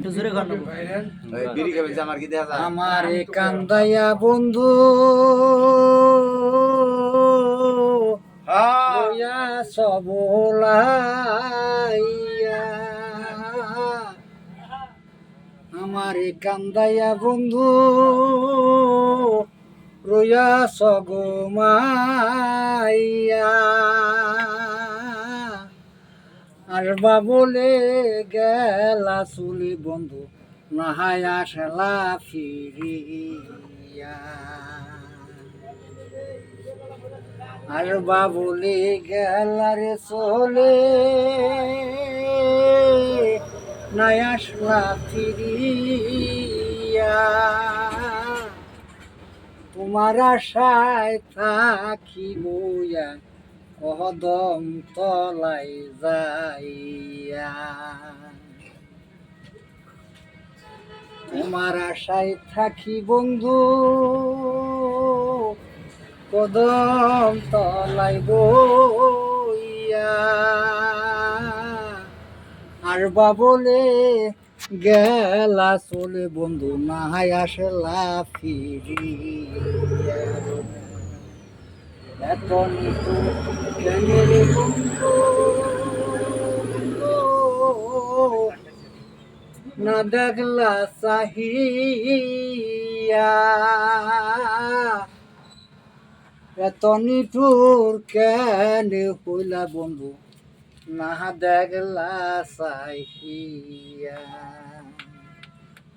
একটু জোরে কর বিড়ি খাবে আমার কি দেখা যায়? আমারে কান্দাইয়া বন্ধু সবলাইয়া। আমারে কান্দাইয়া বন্ধু রইয়া সগমাইয়া। আর বলে গেলা চুলি বন্ধু, নাহায় আসলা ফিরিয়া। আর বাবুলি গেলারে চলে নাই আসলা ফিরিয়া। তোমার আশায় থাকি বইয়া কদম তলাই যাইয়া। তোমার আশায় থাকি বন্ধু, কদম তলাই বইয়া। আর বাবলে গেলা চলে বন্ধু নাহাই আসলা ফিরিয়া এত নিতু কেনের বন্ধু না দেখলা চাহিয়া এত নিঠুর কেন হইলা বন্ধু? না দেখলা চাহিয়া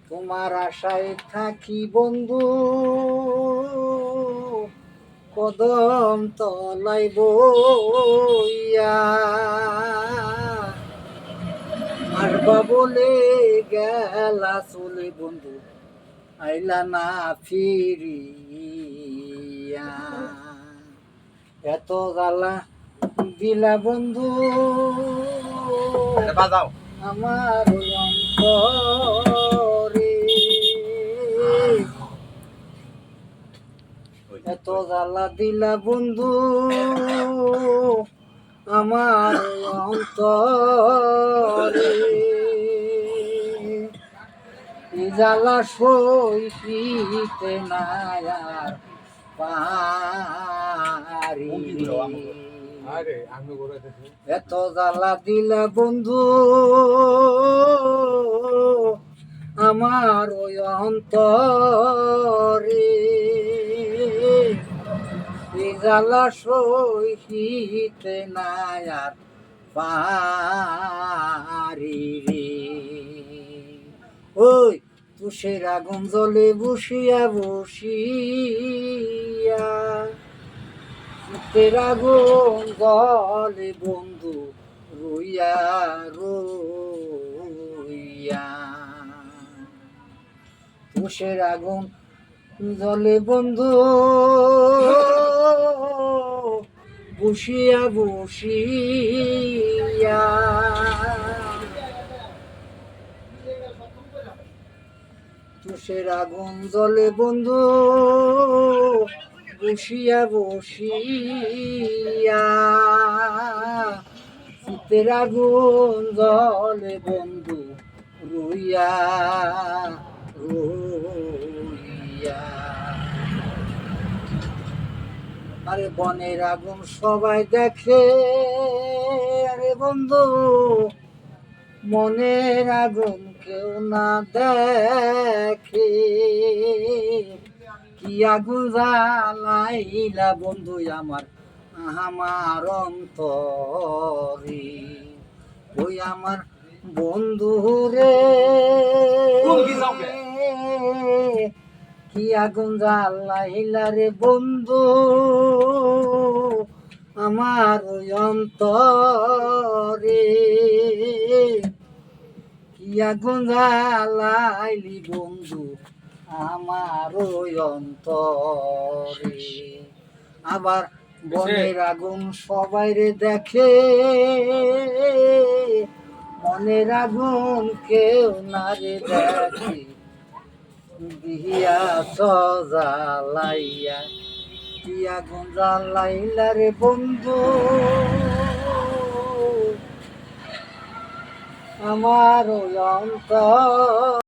তোমার আশায় থাকি বন্ধু। কদম তলাই বইয়া। আর বলে গেলা চলে বন্ধু আইলা না ফিরিয়া। এত জ্বালা দিলা বন্ধু বাজাও। আমার অন্তরে এত জ্বালা দিলা বন্ধু। আমার অন্তরে। জ্বালা সইতে না আর পারি। এত জ্বালা দিলা বন্ধু। আমার ওই অন্তরে। জ্বালা সহিতে না আর পারি রে। ওই তুষের আগুন জলে বসিয়া বসিয়া তেরা গুণ গলে বন্ধু রইয়া রইয়া। তুষের আগুন জলে বন্ধু বসিয়া বসিয়া। তুষের আগুন জলে বন্ধু বসিয়া বসিয়া। শীতের আগুন জলে বন্ধু রুইয়া রুইয়া। আরে বনের আগুন সবাই দেখে। আরে বন্ধু, মনের আগুন কেউ না দেখে। কি আগুন জ্বালাইলা বন্ধু আমার আমার অন্তরে? ওই আমার বন্ধু রে। কি আগুন জ্বালাইলা রে বন্ধু, আমার অন্তরে। কি আগুন জ্বালাইলি বন্ধু, আমার অন্তরে। আবার বনের আগুন সবাই রে দেখে, মনের আগুন কেউ না রে দেখে। দিয়া সজালাইয়া দিয়া গঞ্জালাইলা রে বন্ধু। আমার অন্তর